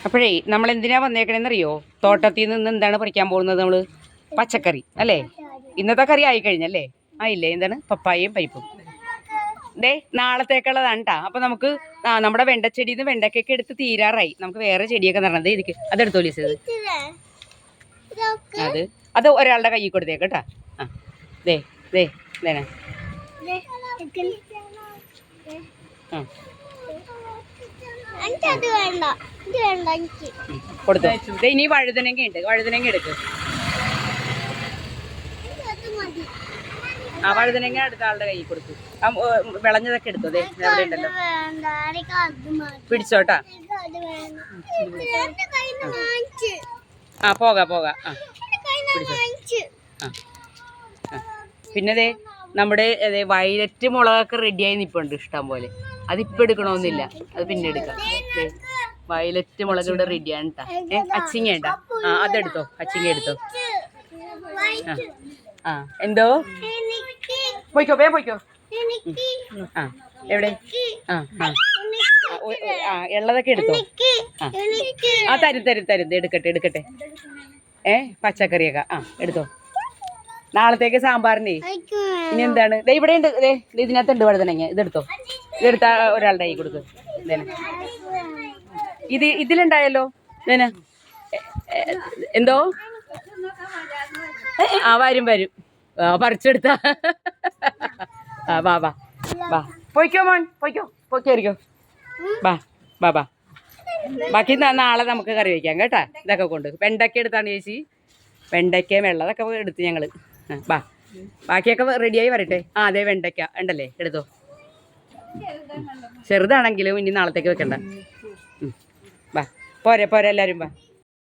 അപ്പോഴേ നമ്മൾ എന്തിനാ വന്നേക്കണേന്നറിയോ? തോട്ടത്തിൽ നിന്ന് എന്താണ് പറിക്കാൻ പോകുന്നത് നമ്മൾ പച്ചക്കറി അല്ലേ? ഇന്നത്തെ കറി ആയി കഴിഞ്ഞല്ലേ ആയില്ലേ? എന്താണ്? പപ്പായയും പരിപ്പും. ദേ നാളത്തേക്കുള്ളതാണ് കേട്ടോ അപ്പൊ നമുക്ക് ആ നമ്മുടെ വെണ്ടച്ചെടിയിൽ നിന്ന് വെണ്ടക്കൊക്കെ എടുത്ത് തീരാറായി. നമുക്ക് വേറെ ചെടിയൊക്കെ നടന്നത് ഇതിക്ക് അതെടുത്തോ ലീസ് അത്. അത് ഒരാളുടെ കയ്യിൽ കൊടുത്തേക്ക് കേട്ടാ ആ. ദേ ദേ ദേ ആ. എനിക്കത് വേണ്ട. ഇത് വേണ്ട എനിക്ക്. കൊടുത്തു. ദേ ഇനി വഴുതനങ്ങ ഉണ്ട്. വഴുതനങ്ങ എടുക്ക്. ആ വഴുതനങ്ങ അടുത്ത ആളുടെ കൈ കൊടുത്തു ആ വിളഞ്ഞതൊക്കെ എടുത്തു. ദേ അവിടെ ഉണ്ടല്ലോ. പിടിച്ചോട്ടാ. ആ പോകാ പോകാ. ആ. പിന്നെ നമ്മുടെ വയലറ്റ് മുളകൊക്കെ റെഡിയായി നിൽപ്പുണ്ട് ഇഷ്ടം പോലെ. അതിപ്പോൾ എടുക്കണമെന്നില്ല അത് പിന്നെ എടുക്കാം. വയലറ്റ് മുളക് ഇവിടെ റെഡിയാണ് കേട്ടാ ഏ അച്ചിങ്ങ ഉണ്ടോ ആ അതെടുത്തോ. അച്ചിങ്ങ എടുത്തോ. ആ എന്തോ? പോയിക്കോ വേ പോയിക്കോ. ആ എവിടെ? ആ ആ. ഉള്ളതൊക്കെ എടുത്തോ? ആ. തരും തരും തരും. എടുക്കട്ടെ എടുക്കട്ടെ. ഏ പച്ചക്കറിയൊക്കെ. ആ എടുത്തോ. നാളത്തേക്ക് സാമ്പാറിനെ. ഇനി എന്താണ്? ഇവിടെ ഉണ്ട് ദേ ഇതിനകത്തുണ്ട് വഴുതനങ്ങ. ഇതെടുത്തോ. ഇതെടുത്ത ഒരാളുടെ കൈ കൊടുക്ക്. ഇത് ഇതിലുണ്ടായല്ലോ? എ- എന്തോ? ആ വരും വരും. പറിച്ചെടുത്ത. ആ വാ വാ. വാ. പോയിക്കോ മോൻ. പോയിക്കോ. പോയിക്കോ വാ വാ വാ. ബാക്കി നാളെ നമുക്ക് കറി വയ്ക്കാം കേട്ടാ. ഇതൊക്കെ കൊണ്ട്. വെണ്ടയ്ക്ക എടുത്താണ് ചേച്ചി. വെണ്ടയ്ക്ക വെള്ളം അതൊക്കെ എടുത്ത് ഞങ്ങൾ വാ. ബാക്കിയൊക്കെ റെഡിയായി വരട്ടെ. ആ അതെ വെണ്ടയ്ക്ക. ഉണ്ടല്ലേ? എടുത്തോ. ചെറുതാണെങ്കിലും ഇനി നാളത്തേക്ക് വെക്കണ്ട. പോരെ പോരെ എല്ലാവരും വാ.